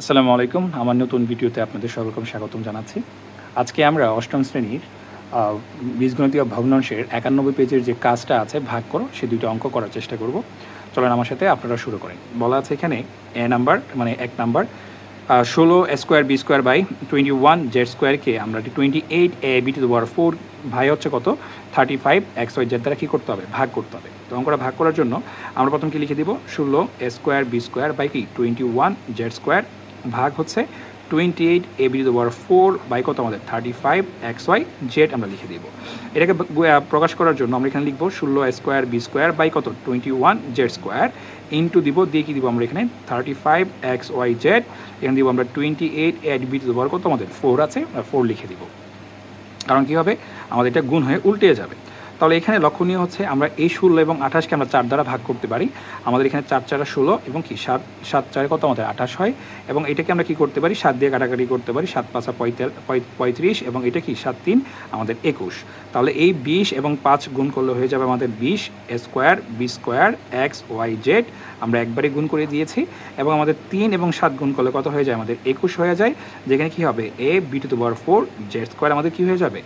আসসালামু আলাইকুম। আমার নতুন ভিডিওতে আপনাদের সকলকে স্বাগতম জানাচ্ছি। আজকে আমরা অষ্টম শ্রেণির বীজগণিতীয় ভগ্নাংশের একানব্বই পেজের যে কাজটা আছে, ভাগ করো সে দুইটা অঙ্ক করার চেষ্টা করব। চলেন আমার সাথে আপনারা শুরু করেন। বলা আছে এখানে এ নাম্বার মানে এক নাম্বার ষোলো square B square by twenty one Z স্কোয়ারকে আমরা twenty eight A B to power four by হচ্ছে কত? Thirty five X Y Z দ্বারা কী করতে হবে? ভাগ করতে হবে। তো অঙ্কটা ভাগ করার জন্য আমরা প্রথম কি লিখে দিব? ষোলো স্কোয়ার বি স্কোয়ার বাই কি? টোয়েন্টি ওয়ান জেড স্কোয়ার ভাগ হচ্ছে twenty eight A B to power four by কত আমাদের? Thirty five X Y Z আমরা লিখে দিব। এটাকে প্রকাশ করার জন্য আমরা এখানে লিখব ষোলো স্কোয়ার বি স্কোয়ার বাই কত? Twenty one Z square into দিব, দিয়ে কি দিব আমরা এখানে? Thirty five X Y Z এখানে দিব আমরা twenty eight A B to power কত আমাদের? ফোর আছে ফোর লিখে দিব। কারণ কী হবে? আমাদের এটা গুণ হয়ে উল্টে যাবে। তাহলে এখানে লক্ষণীয় হচ্ছে আমরা এই ষোলো এবং আঠাশকে আমরা চার দ্বারা ভাগ করতে পারি। আমাদের এখানে চার চারা ষোলো এবং কি সাত সাত চারে কত? আমাদের আঠাশ হয়। এবং এটাকে আমরা কি করতে পারি? সাত দিয়ে কাটাকাটি করতে পারি। সাত পাঁচা পঁয়ত্রিশ এবং এটা কি? সাত তিন, আমাদের একুশ। তাহলে এই বিশ এবং পাঁচ গুণ করলে হয়ে যাবে আমাদের বিশ square, B square, X, Y, Z. আমরা একবারে গুণ করে দিয়েছি। এবং আমাদের তিন এবং সাত গুণ করলে কত হয়ে যায়? আমাদের একুশ হয়ে যায়। যেখানে কি হবে? A, B to the power four, Z square আমাদের কি হয়ে যাবে?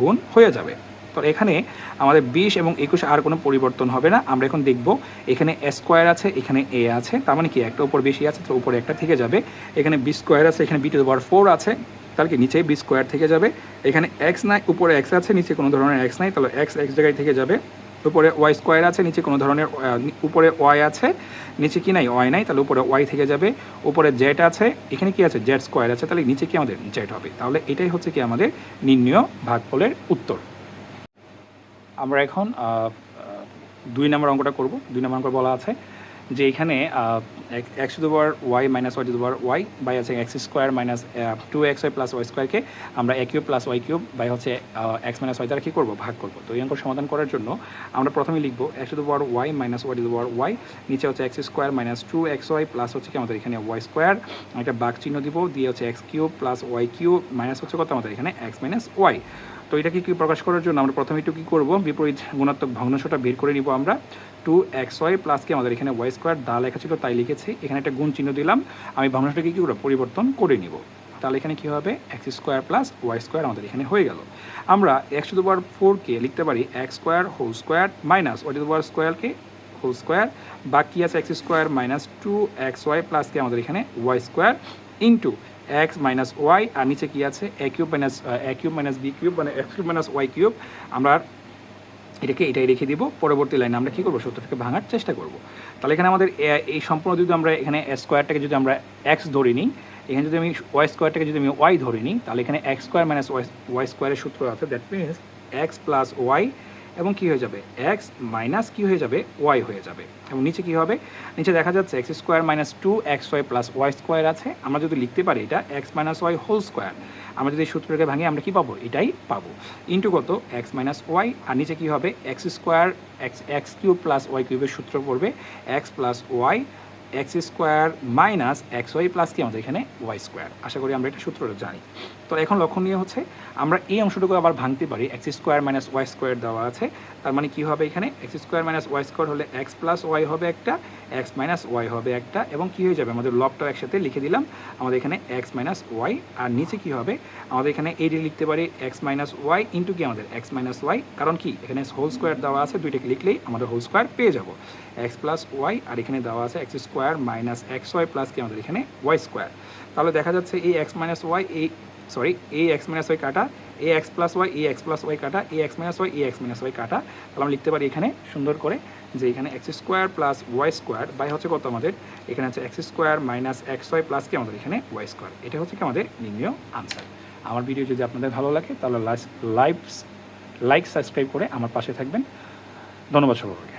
গুণ হয়ে যাবে। তো এখানে আমাদের বিশ এবং একুশ আর কোনো পরিবর্তন হবে না। আমরা এখন দেখব এখানে স্কোয়ার আছে, এখানে এ আছে। তার মানে কি? একটা উপর বেশি আছে তো উপরে একটা থেকে যাবে। এখানে বি স্কোয়ার আছে, এখানে বি টু পাওয়ার ফোর আছে। তাহলে কি? নিচে বি স্কোয়ার থেকে যাবে। এখানে এক্স নাই, উপরে এক্স আছে, নিচে কোনো ধরনের এক্স নাই। তাহলে এক্স এক্স জায়গায় থেকে যাবে। উপরে ওয়াই স্কোয়ার আছে, নিচে কোনো ধরনের উপরে ওয়াই আছে। নিচে কি নাই? ওয়াই নাই। তাহলে উপরে ওয়াই থেকে যাবে। উপরে জেড আছে। এখানে কি আছে? জেড স্কোয়ার আছে। তাহলে নিচে কি আমাদের জেড হবে? তাহলে এটাই হচ্ছে কি আমাদের নির্ণয় ভাগফলের উত্তর। আমরা এখন দুই নম্বর অঙ্কটা করব। দুই নম্বর অঙ্ক বলা আছে যে এখানে X to power Y minus Y to power Y by আছে X square minus two X Y plus Y স্কোয়ারকে আমরা A cube plus Y cube by হচ্ছে এক্স মাইনাস ওয়াই দ্বারা কী করব? ভাগ করব। তো এই অঙ্ক সমাধান করার জন্য আমরা প্রথমে লিখব X to power Y minus Y to power Y নিচে হচ্ছে X square minus two X Y plus হচ্ছে কি আমাদের এখানে ওয়াই স্কোয়ার একটা বাঘ চিহ্ন দিব, দিয়ে হচ্ছে X cube plus Y cube minus হচ্ছে কত আমাদের এখানে? এক্স মাইনাস ওয়াই তো এটাকে কি প্রকাশ করার জন্য আমরা প্রথমে একটু কী করব? বিপরীত গুণাত্মক ভগ্নাংশটা বের করে নিব আমরা। টু এক্স ওয়াই প্লাসকে আমাদের এখানে ওয়াই স্কোয়ার দা লেখা ছিল তাই লিখেছি। এখানে একটা গুণ চিহ্ন দিলাম। আমি ভগ্নাংশটাকে কী করব? পরিবর্তন করে নিব। তাহলে এখানে কী হবে? X square plus Y square আমাদের এখানে হয়ে গেল। আমরা এক্স টু পাওয়ার ফোরকে লিখতে পারি X square whole square minus Y to power স্কোয়ারকে হোল স্কোয়ার বাকি আছে X square minus two X Y প্লাসকে আমাদের এখানে Y square into X minus Y, আর নিচে কি আছে? A cube minus A cube minus B cube মানে X cube minus Y cube. আমরা এটাকে এটাই রেখে দিব, পরবর্তী লাইনে আমরা কী করব? সূত্রটাকে ভাঙার চেষ্টা করব। তাহলে এখানে আমাদের এই সম্পূর্ণ যদি আমরা এখানে স্কোয়ারটাকে যদি আমরা এক্স ধরে নিই, এখানে যদি আমি ওয়াই স্কোয়ারটাকে যদি আমি ওয়াই ধরে নিই, তাহলে এখানে X square minus Y Y স্কোয়ারের সূত্র আছে, that means X plus Y এবং কী হয়ে যাবে? এক্স মাইনাস কী হয়ে যাবে? ওয়াই হয়ে যাবে। এবং নিচে কী হবে? নিচে দেখা যাচ্ছে X square minus two X Y plus Y square আছে। আমরা যদি লিখতে পারি এটা X minus Y whole square আমরা যদি এই সূত্রটাকে ভাঙি আমরা কি পাবো? এটাই পাবো। ইন্টু কত? এক্স মাইনাস ওয়াই আর নিচে কী হবে? X square X X cube plus Y কিউবের সূত্র পড়বে। X plus Y X square minus X Y plus কি? আমাদের এখানে ওয়াই স্কোয়ার আশা করি আমরা এটা সূত্রটা জানি। তো এখন লক্ষণীয় হচ্ছে আমরা এই অংশটুকু আবার ভাঙতে পারি X square minus Y square দেওয়া আছে। তার মানে কি হবে এখানে? X square minus Y square হলে এক্স প্লাস ওয়াই হবে একটা এক্স মাইনাস ওয়াই হবে একটা এবং কি হয়ে যাবে? আমাদের লবটাও একসাথে লিখে দিলাম। আমাদের এখানে এক্স মাইনাস ওয়াই আর নিচে কি হবে? আমাদের এখানে এইটি লিখতে পারি এক্স মাইনাস ওয়াই ইন্টু কি আমাদের? এক্স মাইনাস ওয়াই কারণ কি? এখানে হোল স্কোয়ার দেওয়া আছে, দুইটাকে লিখলেই আমাদের হোল স্কোয়ার পেয়ে যাব। এক্স প্লাস ওয়াই আর এখানে দেওয়া আছে X square minus X Y plus কি আমাদের এখানে? ওয়াই স্কোয়ার তাহলে দেখা যাচ্ছে এই এক্স মাইনাস ওয়াই এই সরি এ এক্স মাইনাস ওয়াই কাটা এ এক্স প্লাস ওয়াই এ এক্স প্লাস ওয়াই কাটা এ এক্স মাইনাস ওয়াই এ এক্স মাইনাস ওয়াই কাটা। তাহলে আমরা লিখতে পারি এখানে সুন্দর করে যে এখানে X square plus Y square by হচ্ছে কত আমাদের? এখানে হচ্ছে X square minus X Y plus কি আমাদের এখানে? ওয়াই স্কোয়ার এটা হচ্ছে কি আমাদের নির্ণয় আনসার আমার ভিডিও যদি আপনাদের ভালো লাগে, তাহলে লাইভ লাইক সাবস্ক্রাইব করে আমার পাশে থাকবেন। ধন্যবাদ সকলকে